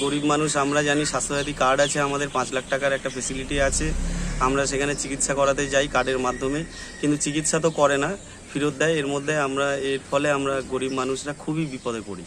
গরিব মানুষ আমরা জানি স্বাস্থ্যসাথী কার্ড আছে আমাদের পাঁচ লাখ টাকার একটা ফেসিলিটি আছে। আমরা সেখানে চিকিৎসা করাতে যাই কার্ডের মাধ্যমে। কিন্তু চিকিৎসা তো করে না ফেরত দেয়। এর মধ্যে আমরা এর ফলে আমরা গরিব মানুষরা খুবই বিপদে পড়ি।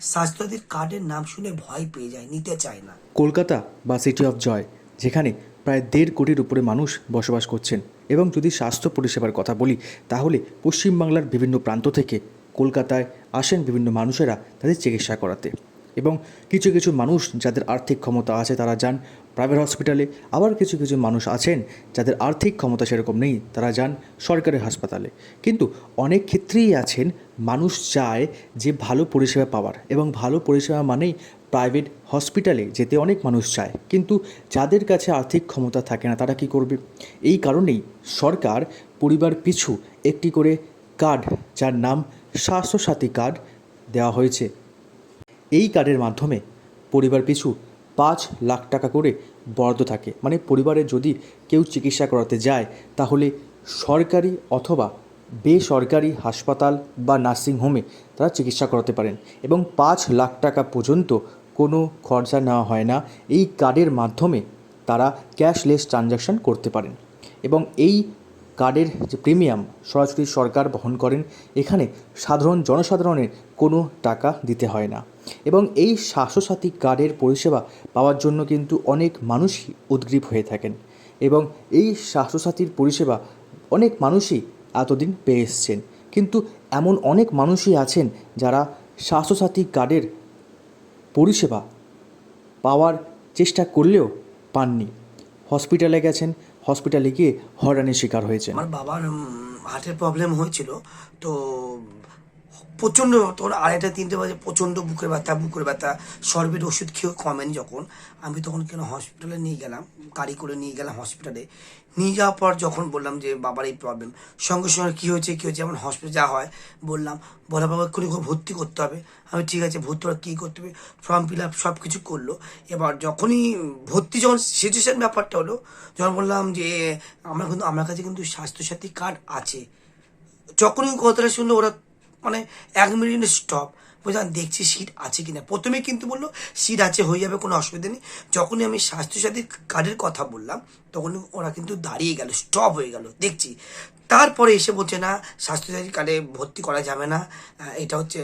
স্বাস্থ্যসাথীর কার্ডের নাম শুনে ভয় পেয়ে যায় নিতে চায় না। কলকাতা বা সিটি অফ জয় যেখানে প্রায় দেড় কোটির উপরে মানুষ বসবাস করছেন। এবং যদি স্বাস্থ্য পরিষেবার কথা বলি তাহলে পশ্চিমবাংলার বিভিন্ন প্রান্ত থেকে কলকাতায় আসেন বিভিন্ন মানুষেরা তাদের চিকিৎসা করাতে। এবং কিছু কিছু মানুষ যাদের আর্থিক ক্ষমতা আছে তারা যান প্রাইভেট হসপিটালে আবার কিছু কিছু মানুষ আছেন যাদের আর্থিক ক্ষমতা সেরকম নেই, তারা যান সরকারি হাসপাতালে। কিন্তু অনেক ক্ষেত্রেই আছেন মানুষ চায় যে ভালো পরিষেবা পাওয়ার এবং ভালো পরিষেবা মানেই প্রাইভেট হসপিটালে যেতে অনেক মানুষ চায়। কিন্তু যাদের কাছে আর্থিক ক্ষমতা থাকে না, তারা কি করবে? এই কারণেই সরকার পরিবার পিছু একটি করে কার্ড যার নাম স্বাস্থ্যসাথী কার্ড দেওয়া হয়েছে। এই কার্ডের মাধ্যমে পরিবার পিছু পাঁচ লাখ টাকা করে বরাদ্দ থাকে। মানে পরিবারে যদি কেউ চিকিৎসা করাতে যায়, তাহলে সরকারি অথবা বেসরকারি হাসপাতাল বা নার্সিংহোমে তারা চিকিৎসা করাতে পারেন এবং পাঁচ লাখ টাকা পর্যন্ত কোনো খরচা নেওয়া হয় না। এই কার্ডের মাধ্যমে তারা ক্যাশলেস ট্রানজ্যাকশন করতে পারেন এবং এই কার্ডের যে প্রিমিয়াম সরাসরি সরকার বহন করেন, এখানে সাধারণ জনসাধারণের কোনো টাকা দিতে হয় না। এবং এই স্বাস্থ্যসাথী কার্ডের পরিষেবা পাওয়ার জন্য কিন্তু অনেক মানুষই উদ্গ্রীব হয়ে থাকেন এবং এই স্বাস্থ্যসাথীর পরিষেবা অনেক মানুষই এতদিন পেয়ে এসছেন। কিন্তু এমন অনেক মানুষই আছেন যারা স্বাস্থ্যসাথী কার্ডের পরিষেবা পাওয়ার চেষ্টা করলেও পাননি। হসপিটালে গেছেন, হসপিটালে গিয়ে হয়রানির শিকার হয়েছে আমার বাবার হার্টের প্রবলেম হয়েছিল, তো প্রচণ্ড তখন আড়াইটা, তিনটে বাজে প্রচণ্ড বুকের ব্যথা বুকের ব্যথা। সর্বের ওষুধ খেয়েও কমেনি যখন। আমি তখন কেন হসপিটালে নিয়ে গেলাম, গাড়ি করে নিয়ে গেলাম হসপিটালে নিয়ে যাওয়ার পর যখন বললাম যে, বাবার এই প্রবলেম সঙ্গে সঙ্গে কী হয়েছে কী হয়েছে? যেমন হসপিটালে যা হয়, বললাম, বলা বাবা, এক্ষুনি করে ভর্তি করতে হবে। আমি, ঠিক আছে, ভর্তি হওয়ার কী করতে হবে? ফর্ম ফিল আপ সব কিছু করল। এবার যখনই ভর্তি যখন সিচুয়েশান ব্যাপারটা হলো, যখন বললাম যে, আমরা কিন্তু, আমার কাছে কিন্তু স্বাস্থ্যসাথী কার্ড আছে। যখনই কথাটা শুনলো, ওরা মানে এক মিনিট স্টপ বুঝলাম দেখছি সিট আছে কিনা। প্রথমে কিন্তু বলল সিট আছে, হয়ে যাবে, কোনো অসুবিধা নেই। যখনই আমি স্বাস্থ্যসাথী কার্ডের কথা বললাম তখন ওরা কিন্তু দাঁড়িয়ে গেল স্টপ হয়ে গেল, দেখছি। তারপরে এসে বলছে, না, স্বাস্থ্যসাথী কার্ডে ভর্তি করা যাবে না। এটা হচ্ছে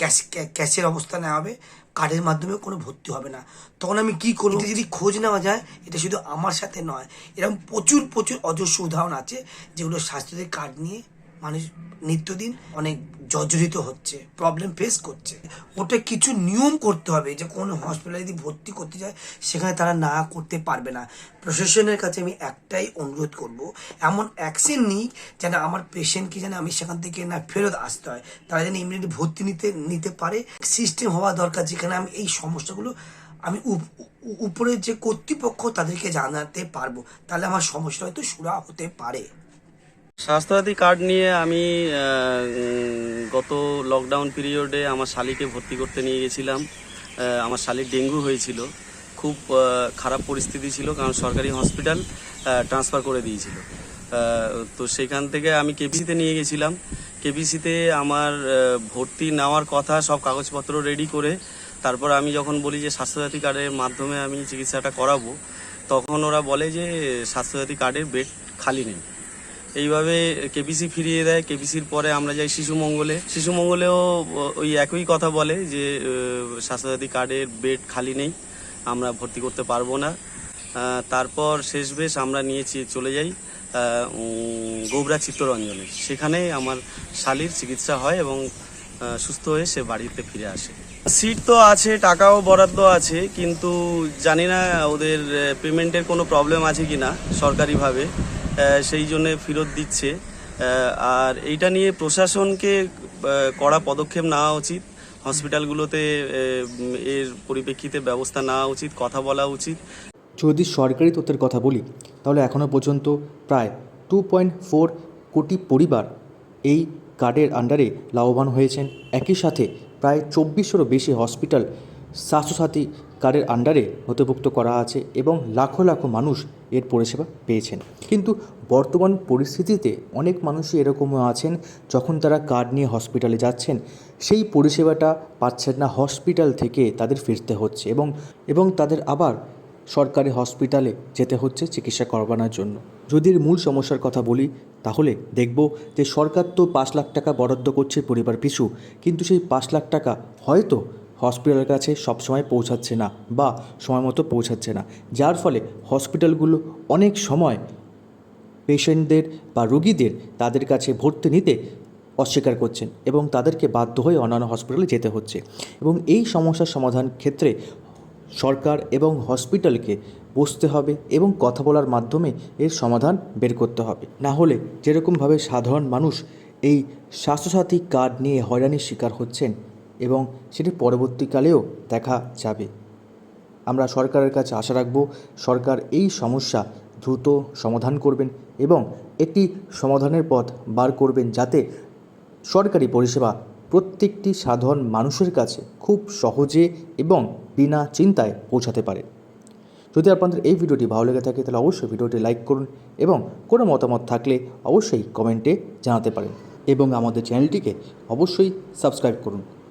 ক্যাশ ক্যাশের অবস্থা নেওয়া হবে। কার্ডের মাধ্যমে কোনো ভর্তি হবে না। তখন আমি কি করব? যদি খোঁজ নেওয়া যায়, এটা শুধু আমার সাথে নয়, এরকম প্রচুর প্রচুর অজস্র উদাহরণ আছে, যেগুলো স্বাস্থ্যসাথী কার্ড নিয়ে মানুষ নিত্যদিন অনেক জর্জরিত হচ্ছে প্রবলেম ফেস করছে। ওটা কিছু নিয়ম করতে হবে যে কোনো হসপিটালে যদি ভর্তি করতে যায়, সেখানে তারা না করতে পারবে না। প্রশাসনের কাছে আমি একটাই অনুরোধ করব, এমন অ্যাকশন নিই যেন আমার পেশেন্টকে যেন আমি সেখান থেকে না ফেরত আসতে হয়। তারা যেন ইমিডিয়েট ভর্তি নিতে নিতে পারে। সিস্টেম হওয়া দরকার, যেখানে আমি এই সমস্যাগুলো আমি উপ- উপরের যে কর্তৃপক্ষ তাদেরকে জানাতে পারব, তাহলে আমার সমস্যা হয়তো সুরা হতে পারে। স্বাস্থ্যসাথী কার্ড নিয়ে আমি গত লকডাউন পিরিয়ডে আমার শালিকে ভর্তি করতে নিয়ে গেছিলাম। আমার শালির ডেঙ্গু হয়েছিল। খুব খারাপ পরিস্থিতি ছিল কারণ সরকারি হসপিটাল ট্রান্সফার করে দিয়েছিল। তো সেখান থেকে আমি কেপিসিতে নিয়ে গেছিলাম। কেপিসিতে আমার ভর্তি নেওয়ার কথা সব কাগজপত্র রেডি করে তারপর আমি যখন বলি যে স্বাস্থ্যসাথী কার্ডের মাধ্যমে আমি চিকিৎসাটা করাবো, তখন ওরা বলে যে স্বাস্থ্যসাথী কার্ডের বেড খালি নেই। এইভাবে কেপিসি ফিরিয়ে দেয়। কেপিসির পরে আমরা যাই শিশু মঙ্গলে। শিশু মঙ্গলেও ওই একই কথা বলে যে স্বাস্থ্যসাথী কার্ডের বেড খালি নেই, আমরা ভর্তি করতে পারব না। তারপর শেষ বেশ আমরা নিয়েছি, চলে যাই গোবরা চিত্তরঞ্জনে। সেখানে আমার শালির চিকিৎসা হয় এবং সুস্থ হয়ে সে বাড়িতে ফিরে আসে। সিট তো আছে, টাকাও বরাদ্দ আছে, কিন্তু জানি না ওদের পেমেন্টের কোনো প্রবলেম আছে কি না সরকারিভাবে। সেই জন্য ফেরত দিচ্ছে। আর এইটা নিয়ে প্রশাসনকে কড়া পদক্ষেপ নেওয়া উচিত। হসপিটালগুলোতে এর পরিপ্রেক্ষিতে ব্যবস্থা নেওয়া উচিত, কথা বলা উচিত। যদি সরকারি তথ্যের কথা বলি, তাহলে এখনও পর্যন্ত প্রায় টু পয়েন্ট ফোর কোটি পরিবার এই কার্ডের আন্ডারে লাভবান হয়েছেন। একই সাথে প্রায় চব্বিশশোরও বেশি হসপিটাল স্বাস্থ্যসাথী কার্ডের আন্ডারে নথিভুক্ত করা আছে এবং লাখো লাখো মানুষ এর পরিষেবা পেয়েছেন। কিন্তু বর্তমান পরিস্থিতিতে অনেক মানুষই এরকমও আছেন, যখন তারা কার্ড নিয়ে হসপিটালে যাচ্ছেন, সেই পরিষেবাটা পাচ্ছেন না, হসপিটাল থেকে তাদের ফিরতে হচ্ছে এবং এবং তাদের আবার সরকারি হসপিটালে যেতে হচ্ছে চিকিৎসা করবানোর জন্য। যদি এর মূল সমস্যার কথা বলি, তাহলে দেখব যে সরকার তো পাঁচ লাখ টাকা বরাদ্দ করছে পরিবার পিছু, কিন্তু সেই পাঁচ লাখ টাকা হয়তো হসপিটালের কাছে সবসময় পৌঁছাচ্ছে না বা সময় মতো পৌঁছাচ্ছে না। যার ফলে হসপিটালগুলো অনেক সময় পেশেন্টদের বা রোগীদের তাদের কাছে ভর্তি নিতে অস্বীকার করছেন এবং তাদেরকে বাধ্য হয়ে অন্যান্য হসপিটালে যেতে হচ্ছে। এবং এই সমস্যার সমাধান ক্ষেত্রে সরকার এবং হসপিটালকে বসতে হবে এবং কথা বলার মাধ্যমে এর সমাধান বের করতে হবে। না হলে যেরকমভাবে সাধারণ মানুষ এই স্বাস্থ্যসাথী কার্ড নিয়ে হয়রানির শিকার হচ্ছেন এবং সেটি পরবর্তীকালেও দেখা যাবে। আমরা সরকারের কাছে আশা রাখব, সরকার এই সমস্যা দ্রুত সমাধান করবেন এবং একটি সমাধানের পথ বার করবেন যাতে সরকারি পরিষেবা প্রত্যেকটি সাধারণ মানুষের কাছে খুব সহজে এবং বিনা চিন্তায় পৌঁছাতে পারে। যদি আপনাদের এই ভিডিওটি ভালো লেগে থাকে, তাহলে অবশ্যই ভিডিওটি লাইক করুন এবং কোনো মতামত থাকলে অবশ্যই কমেন্টে জানাতে পারেন এবং আমাদের চ্যানেলটিকে অবশ্যই সাবস্ক্রাইব করুন।